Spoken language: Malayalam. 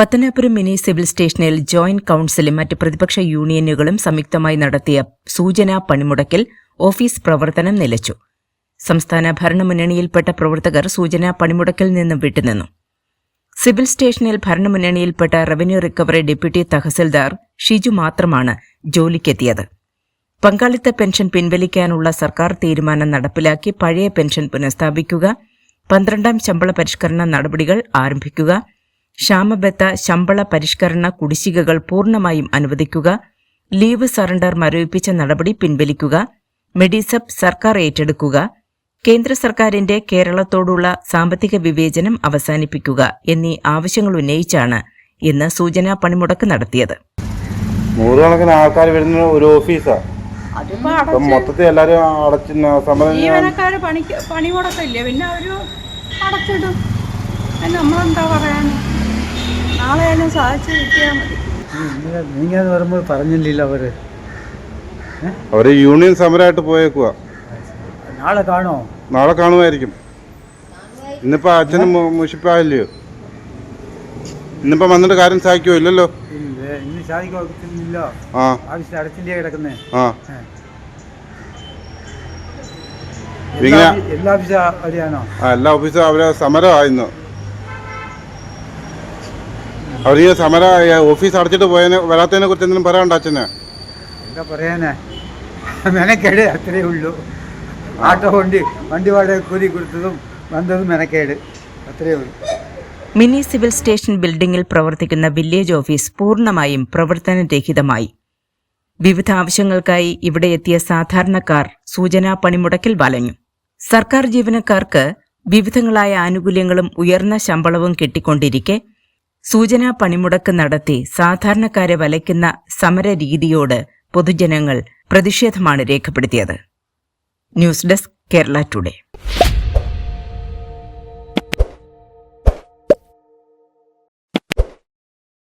പത്തനാപുരം മിനി സിവിൽ സ്റ്റേഷനിൽ ജോയിന്റ് കൌൺസിലും മറ്റ് പ്രതിപക്ഷ യൂണിയനുകളും സംയുക്തമായി നടത്തിയ സൂചനാ പണിമുടക്കിൽ ഓഫീസ് പ്രവർത്തനം നിലച്ചു. സംസ്ഥാന ഭരണമുന്നണിയിൽപ്പെട്ട പ്രവർത്തകർ സൂചനാ പണിമുടക്കിൽ നിന്നും വിട്ടുനിന്നു. സിവിൽ സ്റ്റേഷനിൽ ഭരണമുന്നണിയിൽപ്പെട്ട revenue recovery deputy tahsildar Shiju മാത്രമാണ് ജോലിക്കെത്തിയത്. പങ്കാളിത്ത പെൻഷൻ പിൻവലിക്കാനുള്ള സർക്കാർ തീരുമാനം നടപ്പിലാക്കി പഴയ പെൻഷൻ പുനഃസ്ഥാപിക്കുക പന്ത്രണ്ടാം ശമ്പള പരിഷ്കരണ നടപടികൾ ആരംഭിക്കുക ക്ഷാമബത്ത ശമ്പള പരിഷ്കരണ കുടിശ്ശികകൾ പൂർണമായും അനുവദിക്കുക ലീവ് സറണ്ടർ മരവിപ്പിച്ച നടപടി പിൻവലിക്കുക മെഡിസബ് സർക്കാർ ഏറ്റെടുക്കുക കേന്ദ്ര സർക്കാരിന്റെ കേരളത്തോടുള്ള സാമ്പത്തിക വിവേചനം അവസാനിപ്പിക്കുക എന്നീ ആവശ്യങ്ങൾ ഉന്നയിച്ചാണ് ഇന്ന് സൂചനാ പണിമുടക്ക് നടത്തിയത്. നൂറുകണക്കിന് ആൾക്കാർ വരുന്ന ഒരു ഓഫീസാണ് മൊത്തത്തിൽ എല്ലാരും അടച്ച് സമരം ജീവനക്കാര് പണി കൊടുക്കില്ലേ പിന്നെ അവർ അടച്ചിടും. നമ്മളെന്താ പറയാൻ സാധിച്ചു കിട്ടിയാൽ മതി നീങ്ങാന്ന് പറയുമ്പോൾ പറഞ്ഞില്ലല്ലോ അവർ. അവർ യൂണിയൻ സമരമായിട്ട് പോയേക്കുക നാളെ കാണോ നാളെ കാണുമായിരിക്കും. ഇന്നിപ്പോ അച്ഛനും മുഷിപ്പായില്ലയോ? ഇന്നിപ്പോ വന്നിട്ട് കാര്യം സാധിക്കോ ഇല്ലല്ലോ? ഇല്ല ഇന്ന് സാധിക്കില്ല ആ. ആവശ്യം അടച്ചില്ലേ കിടക്കുന്നേ? എല്ലാ ഓഫീസും അവരെ സമരമായിരുന്നു അവരിങ്ങനെ സമര ഓഫീസ് അടച്ചിട്ട് പോയതിനെ വരാത്തതിനെ കുറിച്ച് എന്തെങ്കിലും പറയാനുണ്ടോ അച്ഛന്? എന്താ പറയാനേ? മെനക്കേട് അത്രേ ഉള്ളൂ. ആട്ടോ വണ്ടി വണ്ടി വാടക കൂലി കൊടുത്തതും വന്നതും മെനക്കേട്. അത്രേ ഉള്ളൂ. മിനി സിവിൽ സ്റ്റേഷൻ ബിൽഡിംഗിൽ പ്രവർത്തിക്കുന്ന വില്ലേജ് ഓഫീസ് പൂർണമായും പ്രവർത്തനരഹിതമായി. വിവിധ ആവശ്യങ്ങൾക്കായി ഇവിടെ എത്തിയ സാധാരണക്കാർ സൂചനാ പണിമുടക്കിൽ വലഞ്ഞു. സർക്കാർ ജീവനക്കാർക്ക് വിവിധങ്ങളായ ആനുകൂല്യങ്ങളും ഉയർന്ന ശമ്പളവും കിട്ടിക്കൊണ്ടിരിക്കെ സൂചനാ പണിമുടക്ക് നടത്തി സാധാരണക്കാരെ വലയ്ക്കുന്ന സമര രീതിയോട് പൊതുജനങ്ങൾ പ്രതിഷേധമാണ് രേഖപ്പെടുത്തിയത്. News desk Kerala today.